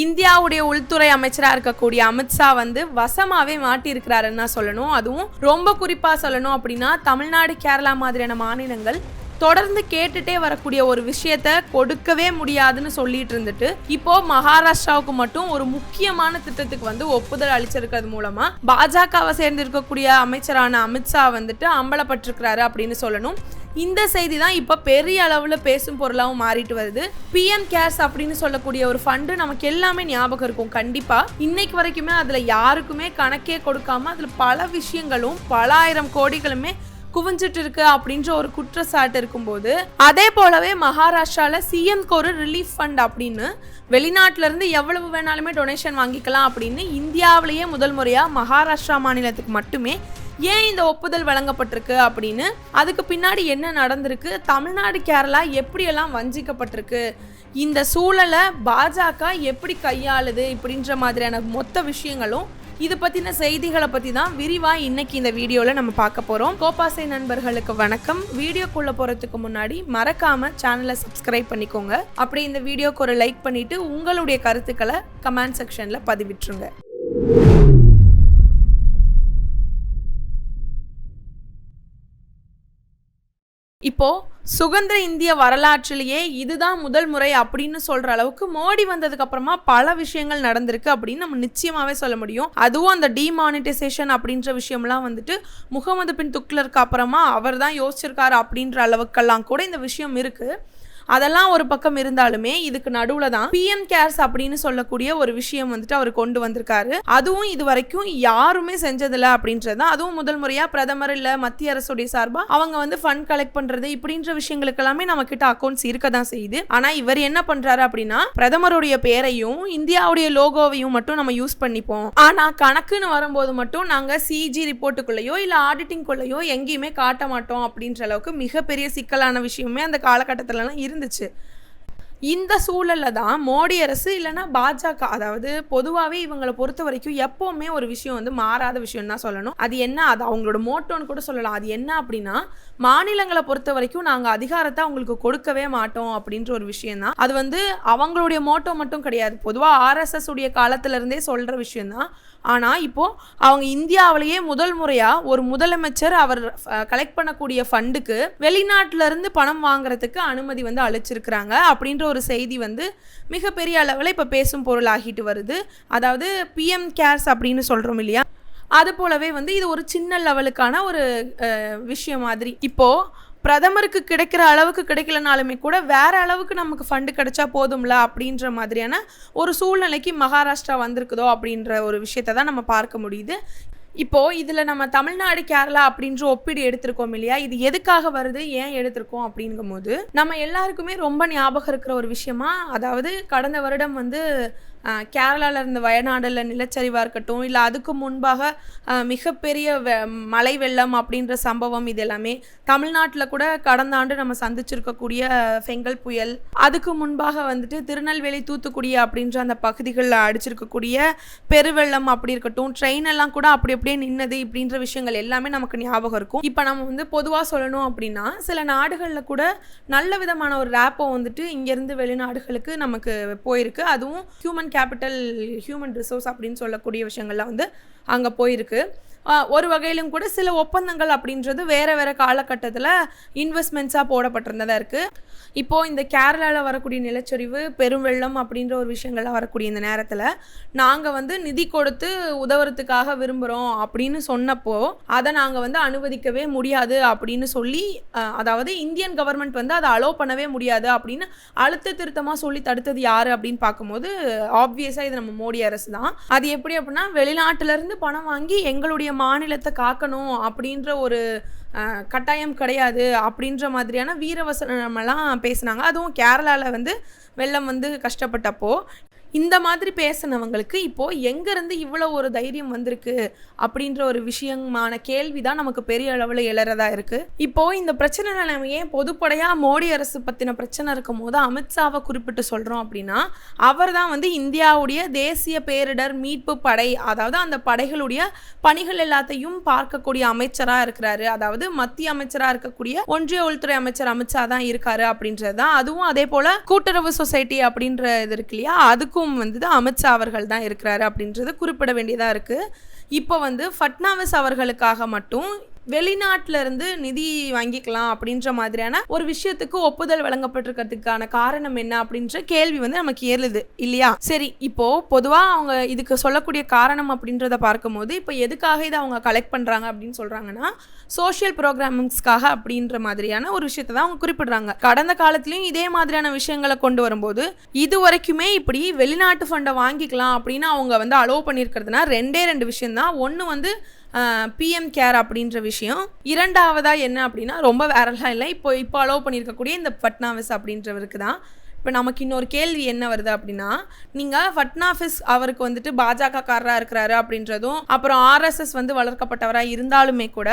இந்தியாவுடைய உள்துறை அமைச்சராக இருக்கக்கூடிய அமித்ஷா வந்து வசமாவே மாட்டியிருக்கிறாருன்னு தான் சொல்லணும். அதுவும் ரொம்ப குறிப்பாக சொல்லணும் அப்படின்னா தமிழ்நாடு கேரளா மாதிரியான மாநிலங்கள் தொடர்ந்து கேட்டுட்டே வரக்கூடிய ஒரு விஷயத்த கொடுக்கவே முடியாதுன்னு சொல்லிட்டு இருந்துட்டு இப்போ மகாராஷ்டிராவுக்கு மட்டும் ஒரு முக்கியமான திட்டத்துக்கு வந்து ஒப்புதல் அளிச்சிருக்கிறது மூலமா பாஜகவை சேர்ந்து இருக்கக்கூடிய அமைச்சரான அமித்ஷா வந்துட்டு அம்பலப்பட்டிருக்கிறாரு அப்படின்னு சொல்லணும். இந்த செய்தி தான் இப்போ பெரிய அளவில் பேசும் பொருளாகவும் மாறிட்டு வருது. பிஎம் கேர்ஸ் அப்படின்னு சொல்லக்கூடிய ஒரு ஃபண்டு நமக்கு எல்லாமே ஞாபகம் இருக்கும். கண்டிப்பாக இன்னைக்கு வரைக்குமே அதில் யாருக்குமே கணக்கே கொடுக்காம அதில் பல விஷயங்களும் பல ஆயிரம் கோடிகளுமே குவிஞ்சிட்டு இருக்கு அப்படின்ற ஒரு குற்றச்சாட்டு இருக்கும்போது அதே போலவே மகாராஷ்டிரால சிஎம்க்கு ஒரு ரிலீஃப் ஃபண்ட் அப்படின்னு வெளிநாட்டுல இருந்து எவ்வளவு வேணாலுமே டொனேஷன் வாங்கிக்கலாம் அப்படின்னு இந்தியாவிலேயே முதல் முறையா மகாராஷ்டிரா மாநிலத்துக்கு மட்டுமே ஏன் இந்த ஒப்புதல் வழங்கப்பட்டிருக்கு அப்படின்னு? அதுக்கு பின்னாடி என்ன நடந்திருக்கு? தமிழ்நாடு கேரளா எப்படியெல்லாம் வஞ்சிக்கப்பட்டிருக்கு? இந்த சூழலை பாஜக எப்படி கையாளுது இப்படின்ற மாதிரியான மொத்த விஷயங்களும் இது பற்றின செய்திகளை பற்றி தான் விரிவாக இன்னைக்கு இந்த வீடியோவில் நம்ம பார்க்க போகிறோம் கோபாசை நண்பர்களுக்கு வணக்கம். வீடியோக்குள்ளே போகிறதுக்கு முன்னாடி மறக்காமல் சேனலை சப்ஸ்கிரைப் பண்ணிக்கோங்க. அப்படி இந்த வீடியோக்கு ஒரு லைக் பண்ணிவிட்டு உங்களுடைய கருத்துக்களை கமெண்ட் செக்ஷனில் பதிவிட்டுருங்க. இப்போ சுதந்திர இந்திய வரலாற்றிலேயே இதுதான் முதல் முறை அப்படின்னு சொல்ற அளவுக்கு மோடி வந்ததுக்கு அப்புறமா பல விஷயங்கள் நடந்திருக்கு அப்படின்னு நம்ம நிச்சயமாவே சொல்ல முடியும். அதுவும் அந்த டிமானிட்டைசேஷன் அப்படின்ற விஷயம்லாம் வந்துட்டு முகமது பின் துக்லருக்கு அப்புறமா அவர் தான் யோசிச்சிருக்காரு அப்படின்ற அளவுக்கெல்லாம் கூட இந்த விஷயம் இருக்கு. அதெல்லாம் ஒரு பக்கம் இருந்தாலுமே இதுக்கு நடுவில் தான் பிஎம் கேர்ஸ் அப்படின்னு சொல்லக்கூடிய ஒரு விஷயம் வந்துட்டு அவர் கொண்டு வந்திருக்காரு. அதுவும் இது வரைக்கும் யாருமே செஞ்சதில்ல அப்படின்றது அதுவும் முதல் முறையாக பிரதமர் இல்லை மத்திய அரசுடைய சார்பாக அவங்க வந்து ஃபண்ட் கலெக்ட் பண்ணுறது இப்படின்ற விஷயங்களுக்கு எல்லாமே நம்ம கிட்ட அக்கௌண்ட்ஸ் இருக்க தான் செய்யுது. ஆனால் இவர் என்ன பண்ணுறாரு அப்படின்னா பிரதமருடைய பேரையும் இந்தியாவுடைய லோகோவையும் மட்டும் நம்ம யூஸ் பண்ணிப்போம். ஆனால் கணக்குன்னு வரும்போது மட்டும் நாங்கள் சிஜி ரிப்போர்ட்டுக்குள்ளேயோ இல்லை ஆடிட்டிங்குள்ளேயோ எங்கேயுமே காட்ட மாட்டோம் அப்படின்ற அளவுக்கு மிகப்பெரிய சிக்கலான விஷயமே அந்த காலகட்டத்திலலாம் બંધ છે இந்த சூழலில் தான் மோடி அரசு இல்லைன்னா பாஜக அதாவது பொதுவாகவே இவங்களை பொறுத்த வரைக்கும் எப்போவுமே ஒரு விஷயம் வந்து மாறாத விஷயம் தான் சொல்லணும். அது என்ன? அது அவங்களோட மோட்டோன்னு கூட சொல்லலாம். அது என்ன அப்படின்னா மாநிலங்களை பொறுத்த வரைக்கும் நாங்கள் அதிகாரத்தை அவங்களுக்கு கொடுக்கவே மாட்டோம் அப்படின்ற ஒரு விஷயம் தான். அது வந்து அவங்களுடைய மோட்டோ மட்டும் கிடையாது. பொதுவாக ஆர்எஸ்எஸ் உடைய காலத்துல இருந்தே சொல்கிற விஷயம்தான் ஆனால் இப்போது அவங்க இந்தியாவிலேயே முதல் முறையாக ஒரு முதலமைச்சர் அவர் கலெக்ட் பண்ணக்கூடிய ஃபண்டுக்கு வெளிநாட்டிலிருந்து பணம் வாங்குறதுக்கு அனுமதி வந்து அளிச்சிருக்கிறாங்க அப்படின்ற ஒரு செய்தி வந்து மிகப்பெரிய அளவில் இப்போ பேசும் பொருள் ஆகிட்டு வருது. அதாவது பிஎம் கேர்ஸ் அப்படின்னு சொல்கிறோம் இல்லையா? அது போலவே வந்து இது ஒரு சின்ன லெவலுக்கான ஒரு விஷயம் மாதிரி. இப்போது பிரதமருக்கு கிடைக்கிற அளவுக்கு கிடைக்கலனாலுமே கூட வேற அளவுக்கு நமக்கு ஃபண்டு கிடைச்சா போதும்ல அப்படின்ற மாதிரியான ஒரு சூழ்நிலைக்கு மகாராஷ்டிரா வந்திருக்குதோ அப்படின்ற ஒரு விஷயத்தை தான் நம்ம பார்க்க முடியுது. இப்போ இதில் நம்ம தமிழ்நாடு கேரளா அப்படின்ற ஒப்பீடு எடுத்திருக்கோம் இல்லையா? இது எதுக்காக வருது? ஏன் எடுத்திருக்கோம் அப்படிங்கும்போது நம்ம எல்லாருக்குமே ரொம்ப ஞாபகம் இருக்கிற ஒரு விஷயமா அதாவது கடந்த வருடம் வந்து கேரளாவில் இருந்த வயநாடில் நிலச்சரிவாக இருக்கட்டும் இல்லை அதுக்கு முன்பாக மிகப்பெரிய வெ மழை வெள்ளம் அப்படின்ற சம்பவம் இது எல்லாமே தமிழ்நாட்டில் கூட கடந்த ஆண்டு நம்ம சந்திச்சிருக்கக்கூடிய செங்கல் புயல். அதுக்கு முன்பாக வந்துட்டு திருநெல்வேலி தூத்துக்குடி அப்படின்ற அந்த பகுதிகளில் அடிச்சிருக்கக்கூடிய பெருவெள்ளம் அப்படி இருக்கட்டும் ட்ரெயின் எல்லாம் கூட அப்படி அப்படியே நின்னது இப்படின்ற விஷயங்கள் எல்லாமே நமக்கு ஞாபகம் இருக்கும். இப்போ நம்ம வந்து பொதுவாக சொல்லணும் அப்படின்னா சில நாடுகளில் கூட நல்ல விதமான ஒரு ரேப்போ வந்துட்டு இங்கேருந்து வெளிநாடுகளுக்கு நமக்கு போயிருக்கு. அதுவும் ஹியூமன் கேபிட்டல் ஹியூமன் ரிசோர்ஸ் அப்படின்னு சொல்லக்கூடிய விஷயங்கள்லாம் வந்து அங்கே போயிருக்கு. ஒரு வகையிலும் கூட சில ஒப்பந்தங்கள் அப்படின்றது வேறு வேறு காலகட்டத்தில் இன்வெஸ்ட்மெண்ட்ஸாக போடப்பட்டிருந்ததாக இருக்குது இப்போது இந்த கேரளாவில் வரக்கூடிய நிலச்சரிவு பெருவெள்ளம் அப்படின்ற ஒரு விஷயங்கள்லாம் வரக்கூடிய இந்த நேரத்தில் நாங்கள் வந்து நிதி கொடுத்து உதவுறதுக்காக விரும்புகிறோம் அப்படின்னு சொன்னப்போ அதை நாங்கள் வந்து அனுமதிக்கவே முடியாது அப்படின்னு சொல்லி அதாவது இந்தியன் கவர்மெண்ட் வந்து அதை அலோவ் பண்ணவே முடியாது அப்படின்னு அழுத்த திருத்தமாக சொல்லி தடுத்தது யார் அப்படின்னு பார்க்கும்போது ஆப்வியஸாக இது நம்ம மோடி அரசு தான். அது எப்படி அப்படின்னா வெளிநாட்டிலேருந்து பணம் வாங்கி எங்களுடைய மாநிலத்தை காக்கணும் அப்படின்ற ஒரு கட்டாயம் கிடையாது அப்படின்ற மாதிரியான வீரவசனமெல்லாம் பேசுனாங்க. அதுவும் கேரளாவில் வந்து வெள்ளம் வந்து கஷ்டப்பட்டப்போ இந்த மாதிரி பேசினவங்களுக்கு இப்போது எங்கேருந்து இவ்வளோ ஒரு தைரியம் வந்திருக்கு அப்படின்ற ஒரு விஷயமான கேள்வி தான் நமக்கு பெரிய அளவில் எழறதா இருக்குது இப்போது இந்த பிரச்சனை நம்ம ஏன் பொதுப்படையாக மோடி அரசு பற்றின பிரச்சனை இருக்கும் போது அமித்ஷாவை குறிப்பிட்டு சொல்கிறோம் அப்படின்னா அவர் தான் வந்து இந்தியாவுடைய தேசிய பேரிடர் மீட்பு படை அதாவது அந்த படைகளுடைய பணிகள் எல்லாத்தையும் பார்க்கக்கூடிய அமைச்சராக இருக்கிறாரு. அதாவது மத்திய அமைச்சராக இருக்கக்கூடிய ஒன்றிய உள்துறை அமைச்சர் அமித்ஷா தான் இருக்காரு அப்படின்றது தான் அதுவும் அதே போல் கூட்டுறவு சொசைட்டி அப்படின்ற இது இருக்கு இல்லையா? அதுக்கும் அதுக்கும் வந்து அமித்ஷா அவர்கள் தான் இருக்கிறாரு அப்படின்றது குறிப்பிட வேண்டியதாக இருக்குது இப்போ வந்து ஃபட்னாவிஸ் அவர்களுக்காக மட்டும் வெளிநாட்டில இருந்து நிதி வாங்கிக்கலாம் அப்படின்ற மாதிரியான ஒரு விஷயத்துக்கு ஒப்புதல் வழங்கப்பட்டிருக்கிறதுக்கான காரணம் என்ன அப்படின்ற கேள்வி வந்து நமக்கு ஏறுது இல்லையா? சரி இப்போ பொதுவா அவங்க இதுக்கு சொல்லக்கூடிய காரணம் அப்படின்றத பார்க்கும்போது இப்போ எதுக்காக இதை அவங்க கலெக்ட் பண்றாங்க அப்படின்னு சொல்றாங்கன்னா சோஷியல் ப்ரோக்ராமிங்ஸ்க்காக அப்படின்ற மாதிரியான ஒரு விஷயத்தை தான் அவங்க குறிப்பிடுறாங்க. கடந்த காலத்திலயும் இதே மாதிரியான விஷயங்களை கொண்டு வரும்போது இது வரைக்குமே இப்படி வெளிநாட்டு ஃபண்டை வாங்கிக்கலாம் அப்படின்னு அவங்க வந்து அலோவ் பண்ணியிருக்கிறதுனா ரெண்டே ரெண்டு விஷயம் தான் ஒன்று வந்து பிஎம் கேர் அப்படின்ற விஷயம். இரண்டாவதாக என்ன அப்படின்னா ரொம்ப வேறலாம் இல்லை. இப்போ இப்போ அலோவ் பண்ணியிருக்கக்கூடிய இந்த பட்னாவிஸ் அப்படின்றவருக்கு தான். இப்போ நமக்கு இன்னொரு கேள்வி என்ன வருது அப்படின்னா நீங்கள் ஃபட்னாஃபிஸ் அவருக்கு வந்துட்டு பாஜகக்காரராக இருக்கிறாரு அப்படின்றதும் அப்புறம் ஆர்எஸ்எஸ் வந்து வளர்க்கப்பட்டவராக இருந்தாலுமே கூட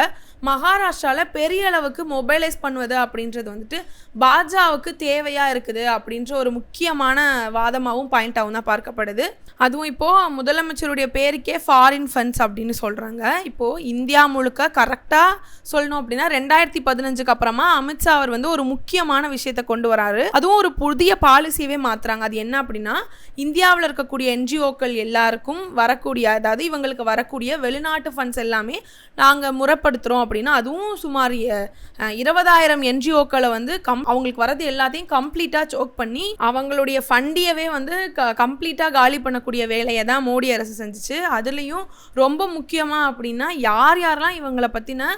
மகாராஷ்டிராவில் பெரிய அளவுக்கு மொபைலைஸ் பண்ணுவது அப்படின்றது வந்துட்டு பாஜாவுக்கு தேவையாக இருக்குது அப்படின்ற ஒரு முக்கியமான வாதமாகவும் பாயிண்டாகவும் தான் பார்க்கப்படுது. அதுவும் இப்போது முதலமைச்சருடைய பேருக்கே ஃபாரின் ஃபண்ட்ஸ் அப்படின்னு சொல்கிறாங்க இப்போது இந்தியா முழுக்க கரெக்டாக சொல்லணும் அப்படின்னா ரெண்டாயிரத்தி பதினஞ்சுக்கு அப்புறமா அமித்ஷா அவர் வந்து ஒரு முக்கியமான விஷயத்தை கொண்டு வராரு. அதுவும் ஒரு புதிய பாலிசியவே மாற்றுறாங்க அது என்ன அப்படின்னா இந்தியாவில் இருக்கக்கூடிய என்ஜிஓக்கள் எல்லாருக்கும் வரக்கூடிய அதாவது இவங்களுக்கு வரக்கூடிய வெளிநாட்டு ஃபண்ட்ஸ் எல்லாமே நாங்கள் முறைப்படுத்துகிறோம் அப்படின்னா அதுவும் சுமார் இருபதாயிரம் என்ஜிஓக்களை வந்து கம் அவங்களுக்கு வரது எல்லாத்தையும் கம்ப்ளீட்டாக சோக் பண்ணி அவங்களுடைய ஃபண்டியவே வந்து க கம்ப்ளீட்டாக காலி பண்ணக்கூடிய வேலையை தான் மோடி அரசு செஞ்சுச்சு. அதுலேயும் ரொம்ப முக்கியமாக அப்படின்னா யார் யாரெல்லாம் இவங்களை பற்றின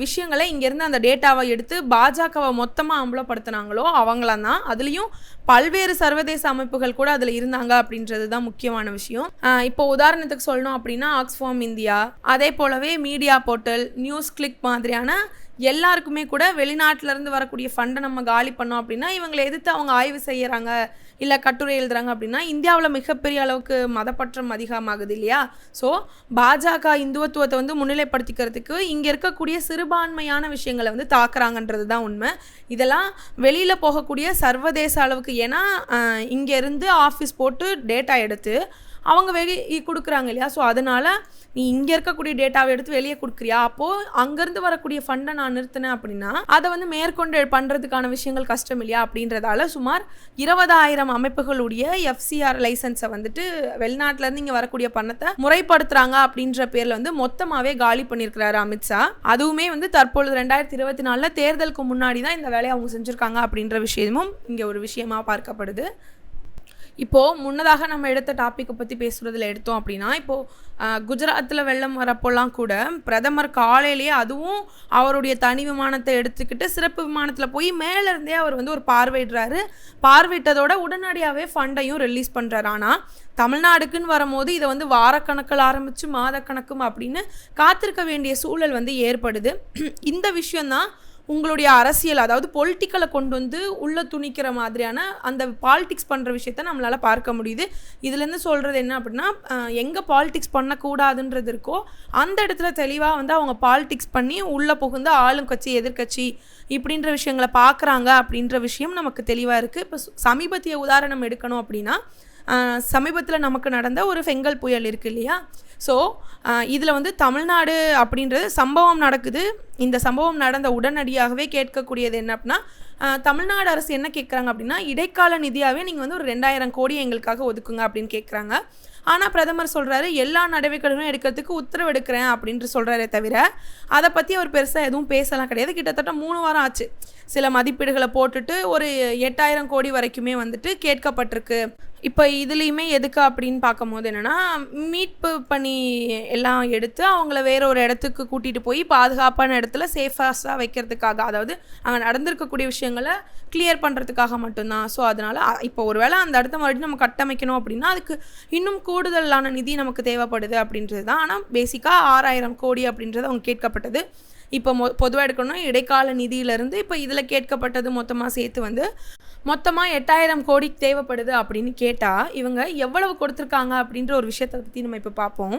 விஷயங்களை இங்கேருந்து அந்த டேட்டாவை எடுத்து பாஜகவை மொத்தமாக அம்பலப்படுத்தினாங்களோ அவங்களாம் தான். அதுலேயும் பல்வேறு சர்வதேச அமைப்புகள் கூட அதில் இருந்தாங்க அப்படின்றது தான் முக்கியமான விஷயம். ஆஹ் இப்போ உதாரணத்துக்கு சொல்லணும் அப்படின்னா ஆக்ஸ்ஃபார்ம் இந்தியா அதே போலவே மீடியா போர்ட்டல் நியூஸ் கிளிக் மாதிரியான எல்லாருக்குமே கூட வெளிநாட்டிலேருந்து வரக்கூடிய ஃபண்டை நம்ம காலி பண்ணோம் அப்படின்னா இவங்களை எதிர்த்து அவங்க ஆய்வு செய்யறாங்க இல்லை கட்டுரை எழுதுறாங்க அப்படின்னா இந்தியாவில் மிகப்பெரிய அளவுக்கு மதப்பற்றம் அதிகமாகுது இல்லையா? ஸோ பாஜக இந்துவத்துவத்தை வந்து முன்னிலைப்படுத்திக்கிறதுக்கு இங்கே இருக்கக்கூடிய சிறுபான்மையான விஷயங்களை வந்து தாக்குறாங்கன்றது தான் உண்மை. இதெல்லாம் வெளியில் போகக்கூடிய சர்வதேச அளவுக்கு ஏன்னா இங்கேருந்து ஆஃபீஸ் போட்டு டேட்டா எடுத்து அவங்க வெளியே கொடுக்குறாங்க இல்லையா? ஸோ அதனால் நீ இங்கே இருக்கக்கூடிய டேட்டாவை எடுத்து வெளியே கொடுக்குறியா? அப்போது அங்கேருந்து வரக்கூடிய ஃபண்டை நான் நிறுத்தினேன் அப்படின்னா அதை வந்து மேற்கொண்டு பண்ணுறதுக்கான விஷயங்கள் கஷ்டம் இல்லையா? அப்படின்றதால சுமார் இருபதாயிரம் அமைப்புகளுடைய எஃப்சிஆர் லைசன்ஸை வந்துட்டு வெளிநாட்டிலேருந்து இங்கே வரக்கூடிய பணத்தை முறைப்படுத்துகிறாங்க அப்படின்ற பேரில் வந்து மொத்தமாகவே காலி பண்ணியிருக்கிறாரு அமித்ஷா அதுவுமே வந்து தற்பொழுது ரெண்டாயிரத்தி இருபத்தி நாலில் தேர்தலுக்கு முன்னாடி தான் இந்த வேலையை அவங்க செஞ்சுருக்காங்க அப்படின்ற விஷயமும் இங்கே ஒரு விஷயமா பார்க்கப்படுது. இப்போது முன்னதாக நம்ம எடுத்த டாப்பிக்கை பற்றி பேசுகிறதுல எடுத்தோம் அப்படின்னா இப்போது குஜராத்தில் வெள்ளம் வரப்போலாம் கூட பிரதமர் காலையிலேயே அதுவும் அவருடைய தனி விமானத்தை எடுத்துக்கிட்டு சிறப்பு விமானத்தில் போய் மேலேருந்தே அவர் வந்து ஒரு பார்வையிடுறாரு. பார்வையிட்டதோட உடனடியாகவே ஃபண்டையும் ரிலீஸ் பண்ணுறாரு ஆனால் தமிழ்நாடுக்குன்னு வரும்போது இதை வந்து வாரக்கணக்கில் ஆரம்பித்து மாதக்கணக்கும் அப்படின்னு காத்திருக்க வேண்டிய சூழல் வந்து ஏற்படுது. இந்த விஷயந்தான் உங்களுடைய அரசியல் அதாவது பொலிட்டிக்கலை கொண்டு வந்து உள்ளே துணிக்கிற மாதிரியான அந்த பாலிடிக்ஸ் பண்ணுற விஷயத்த நம்மளால் பார்க்க முடியுது. இதுலேருந்து சொல்கிறது என்ன அப்படின்னா எங்கே பாலிடிக்ஸ் பண்ணக்கூடாதுன்றது இருக்கோ அந்த இடத்துல தெளிவாக வந்து அவங்க பாலிடிக்ஸ் பண்ணி உள்ளே புகுந்து ஆளும் கட்சி எதிர்க்கட்சி இப்படின்ற விஷயங்களை பார்க்குறாங்க அப்படின்ற விஷயம் நமக்கு தெளிவாக இருக்குது இப்போ சமீபத்திய உதாரணம் எடுக்கணும் அப்படின்னா சமீபத்தில் நமக்கு நடந்த ஒரு செங்கல் புயல் இருக்கு இல்லையா? ஸோ இதில் வந்து தமிழ்நாடு அப்படின்றது சம்பவம் நடக்குது. இந்த சம்பவம் நடந்த உடனடியாகவே கேட்கக்கூடியது என்ன அப்படின்னா தமிழ்நாடு அரசு என்ன கேட்குறாங்க அப்படின்னா இடைக்கால நிதியாகவே நீங்கள் வந்து ஒரு ரெண்டாயிரம் கோடி எங்களுக்காக ஒதுக்குங்க அப்படின்னு கேட்குறாங்க ஆனால் பிரதமர் சொல்கிறாரு எல்லா நடவடிக்கைகளும் எடுக்கிறதுக்கு உத்தரவு எடுக்கிறேன் அப்படின்ட்டு சொல்கிறாரே தவிர அதை பற்றி அவர் பெருசாக எதுவும் பேசலாம் கிடையாது. கிட்டத்தட்ட மூணு வாரம் ஆச்சு. சில மதிப்பீடுகளை போட்டுட்டு ஒரு எட்டாயிரம் கோடி வரைக்குமே வந்துட்டு கேட்கப்பட்டிருக்கு. இப்போ இதுலேயுமே எதுக்கு அப்படின்னு பார்க்கும்போது என்னென்னா மீட்பு பணி எல்லாம் எடுத்து அவங்கள வேற ஒரு இடத்துக்கு கூட்டிகிட்டு போய் பாதுகாப்பான இடத்துல சேஃபாஸாக வைக்கிறதுக்காக அதாவது அங்கே நடந்திருக்கக்கூடிய விஷயங்களை கிளியர் பண்ணுறதுக்காக மட்டும்தான். ஸோ அதனால் இப்போ ஒரு வேளை அந்த இடத்த மறுபடியும் நம்ம கட்டமைக்கணும் அப்படின்னா அதுக்கு இன்னும் கூடுதலான நிதி நமக்கு தேவைப்படுது அப்படின்றது தான் ஆனால் பேசிக்காக ஆறாயிரம் கோடி அப்படின்றது அவங்க கேட்கப்பட்டது. இப்போ மொ பொதுவாக எடுக்கணும்னா இடைக்கால நிதியிலேருந்து இப்போ இதில் கேட்கப்பட்டது மொத்தமாக சேர்த்து வந்து மொத்தமாக எட்டாயிரம் கோடி தேவைப்படுது அப்படின்னு கேட்டால் இவங்க எவ்வளவு கொடுத்துருக்காங்க அப்படின்ற ஒரு விஷயத்தை பற்றி நம்ம இப்போ பார்ப்போம்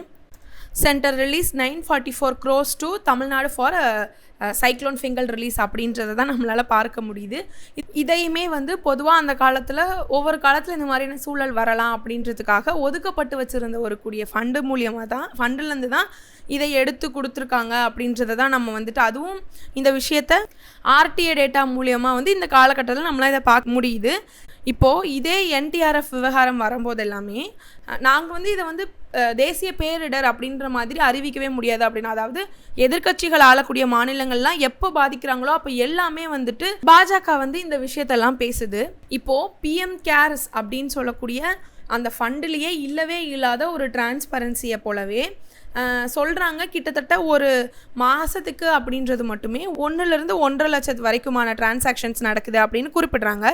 centre release nine forty four crores to Tamil Nadu for cyclone Fengal release அப்படின்றத தான் நம்மளால் பார்க்க முடியுது. இதையுமே வந்து பொதுவாக அந்த காலத்தில் ஒவ்வொரு காலத்தில் இந்த மாதிரியான சூழல் வரலாம் அப்படின்றதுக்காக ஒதுக்கப்பட்டு வச்சுருந்த ஒரு கூடிய ஃபண்டு மூலியமாக தான் ஃபண்டுலேருந்து தான் இதை எடுத்து கொடுத்துருக்காங்க அப்படின்றத தான் நம்ம வந்துட்டு அதுவும் இந்த விஷயத்த ஆர்டிஏ டேட்டா மூலியமாக வந்து இந்த காலகட்டத்தில் நம்மளால் இதை பார்க்க முடியுது. இப்போது இதே என்டிஆர்எஃப் விவகாரம் வரும்போது எல்லாமே நாங்கள் வந்து இதை வந்து தேசிய பேரிடர் அப்படின்ற மாதிரி அறிவிக்கவே முடியாது அப்படின்னு அதாவது எதிர்க்கட்சிகள் ஆளக்கூடிய மாநிலங்கள்லாம் எப்போ பாதிக்கிறாங்களோ அப்போ எல்லாமே வந்துட்டு பாஜக வந்து இந்த விஷயத்தெல்லாம் பேசுது. இப்போது பிஎம் கேர்ஸ் அப்படின்னு சொல்லக்கூடிய அந்த ஃபண்டுலேயே இல்லவே இல்லாத ஒரு டிரான்ஸ்பரன்சியை போலவே சொல்கிறாங்க கிட்டத்தட்ட ஒரு மாதத்துக்கு அப்படின்றது மட்டுமே. ஒன்றுலேருந்து ஒன்றரை லட்சத்து வரைக்குமான டிரான்சாக்ஷன்ஸ் நடக்குது அப்படின்னு குறிப்பிட்றாங்க.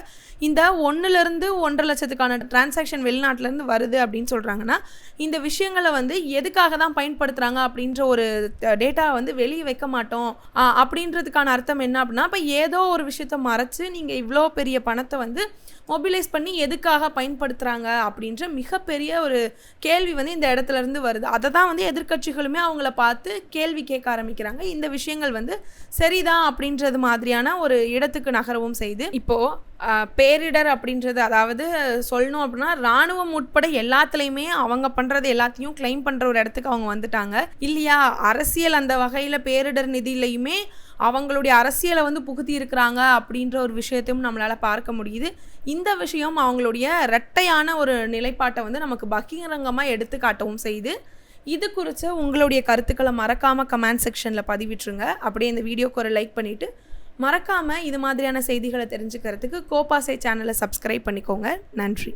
இந்த ஒன்றுலேருந்து ஒன்றரை லட்சத்துக்கான டிரான்சாக்ஷன் வெளிநாட்டிலேருந்து வருது அப்படின்னு சொல்கிறாங்கன்னா இந்த விஷயங்களை வந்து எதுக்காக தான் பயன்படுத்துகிறாங்க அப்படின்ற ஒரு டேட்டா வந்து வெளியே வைக்க மாட்டோம். அப்படின்றதுக்கான அர்த்தம் என்ன அப்படின்னா இப்போ ஏதோ ஒரு விஷயத்த மறைச்சு நீங்கள் இவ்வளோ பெரிய பணத்தை வந்து மொபிலைஸ் பண்ணி எதுக்காக பயன்படுத்துகிறாங்க அப்படின்ற மிகப்பெரிய ஒரு கேள்வி வந்து இந்த இடத்துல இருந்து வருது. அதை தான் வந்து எதிர்க்கட்சிகளுமே அவங்கள பார்த்து கேள்வி கேட்க ஆரம்பிக்கிறாங்க. இந்த விஷயங்கள் வந்து சரிதான் அப்படின்றது மாதிரியான ஒரு இடத்துக்கு நகரவும் செய்து. இப்போது பேரிடர் அப்படின்றது அதாவது சொல்லணும் அப்படின்னா இராணுவம் உட்பட எல்லாத்துலேயுமே அவங்க பண்ணுறது எல்லாத்தையும் கிளைம் பண்ணுற ஒரு இடத்துக்கு அவங்க வந்துட்டாங்க. இல்லையா? அரசியல் அந்த வகையில் பேரிடர் நிதியிலையுமே அவங்களுடைய அரசியலை வந்து புகுத்தி இருக்கிறாங்க அப்படின்ற ஒரு விஷயத்தையும் நம்மளால் பார்க்க முடியுது. இந்த விஷயம் அவங்களுடைய இரட்டையான ஒரு நிலைப்பாட்டை வந்து நமக்கு பகிரங்கமாக எடுத்து காட்டவும் செய்யுது. இது குறித்து உங்களுடைய கருத்துக்களை மறக்காமல் கமெண்ட் செக்ஷனில் பதிவிட்டுருங்க. அப்படியே இந்த வீடியோக்கு ஒரு லைக் பண்ணிவிட்டு மறக்காமல் இது மாதிரியான செய்திகளை தெரிஞ்சுக்கிறதுக்கு கோபாசை சேனலை சப்ஸ்கிரைப் பண்ணிக்கோங்க. நன்றி.